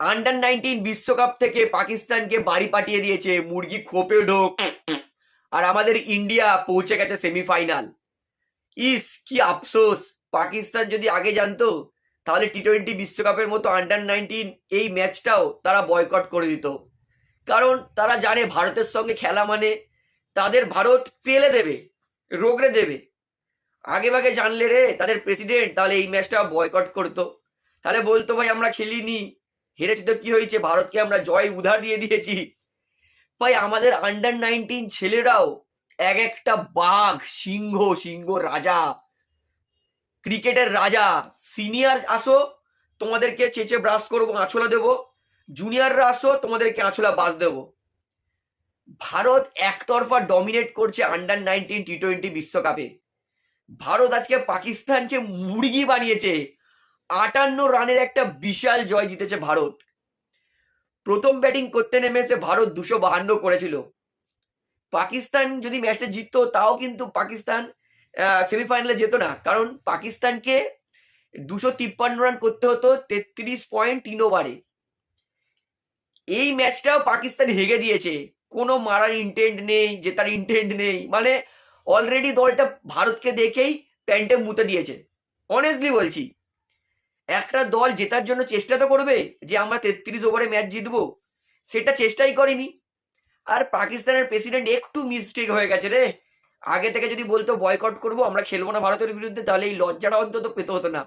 Under nineteen বিশ্বকাপ থেকে পাকিস্তানকে বাড়ি পাঠিয়ে দিয়েছে, মুরগি খোপে ঢোক। আর আমাদের ইন্ডিয়া পৌঁছে গেছে সেমিফাইনাল ইস, কি আফসোস। পাকিস্তান যদি আগে জানতো, তাহলে টি টোয়েন্টি বিশ্বকাপের মতো আন্ডার নাইনটিন এই ম্যাচটাও তারা বয়কট করে দিত। কারণ তারা জানে ভারতের সঙ্গে খেলা মানে তাদের ভারত পেলে দেবে, রোগড়ে দেবে। আগে ভাগে জানলে রে, তাদের প্রেসিডেন্ট তাহলে এই ম্যাচটা বয়কট করতো। তাহলে বলতো, ভাই, আমরা খেলিনি। হেরেছি তো কি হয়েছে? ভারতকে আমরা জয় উধার দিয়ে দিয়েছি। ভাই, আমাদের আন্ডার নাইনটিন ছেলেরাও এক একটা বাঘ, সিংহ সিংহ রাজা, ক্রিকেটের রাজা সিনিয়র আসো, তোমাদেরকে চেঁচে ব্রাশ করব, আঁচলা দেবো। জুনিয়ররা আসো, তোমাদেরকে আঁচলা বাস দেবো। ভারত একতরফা ডমিনেট করছে আন্ডার নাইনটিন টি টোয়েন্টি বিশ্বকাপে। ভারত আজকে পাকিস্তানকে মুরগি বানিয়েছে। আটান্ন রানের একটা বিশাল জয় জিতেছে ভারত। প্রথম ব্যাটিং করতে নেমে এসে ভারত দুশো বাহান্ন করেছিল। পাকিস্তান যদি ম্যাচটা জিততো, তাও কিন্তু পাকিস্তান সেমিফাইনালে যেত না। কারণ পাকিস্তানকে দুশো তিপ্পান্ন রান করতে হতো তেত্রিশ পয়েন্ট তিন ওভারে। এই ম্যাচটাও পাকিস্তান হেগে দিয়েছে। কোনো মারার ইন্টেন্ট নেই, জেতার ইন্টেন্ট নেই। মানে অলরেডি দলটা ভারতকে দেখেই প্যান্টে মুতে দিয়েছে। অনেস্টলি বলছি। একটা দল জেতার জন্য চেষ্টা তো করবে যে আমরা তেত্রিশ ওভারে ম্যাচ জিতবো। সেটা চেষ্টাই করেনি। আর পাকিস্তানের প্রেসিডেন্ট একটু মিস্টেক হয়ে গেছে রে। আগে থেকে যদি বলতো বয়কট করব, আমরা খেলব না ভারতের বিরুদ্ধে, তাহলে এই লজ্জাটা অন্তত পেতে হতো না।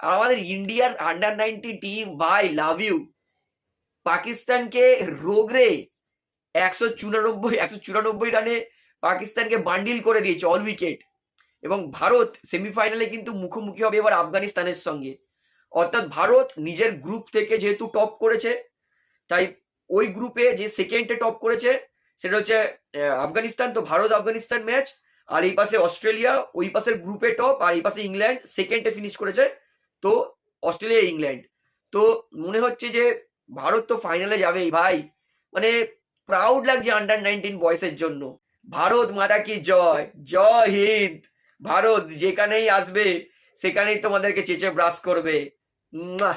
আর আমাদের ইন্ডিয়ার under ninety team by love you পাকিস্তানকে রোগরে একশো চুরানব্বই একশো চুরানব্বই রানে পাকিস্তানকে বান্ডিল করে দিয়েছে অল উইকেট এবং ভারত সেমিফাইনালে কিন্তু মুখোমুখি হবে এবার আফগানিস্তানের সঙ্গে। অর্থাৎ ভারত নিজের গ্রুপ থেকে যেহেতু টপ করেছে, তাই ওই গ্রুপে যে সেকেন্ডে টপ করেছে, সেটা হচ্ছে আফগানিস্তান। তো ভারত আফগানিস্তান ম্যাচ আর এই পাশে অস্ট্রেলিয়া, ওই পাশের গ্রুপে টপ আর এই পাশে ইংল্যান্ড সেকেন্ডে ফিনিশ করেছে। তো অস্ট্রেলিয়া, ইংল্যান্ড। তো মনে হচ্ছে যে ভারত তো ফাইনালে যাবেই ভাই। মানে প্রাউড লাগছে আন্ডার নাইনটিন বয়সের জন্য। ভারত মাতা কি জয়? জয় হিন্দ! ভারত যেখানেই আসবে সেখানেই তোমাদেরকে চেঁচে ব্রাশ করবে মুয়া।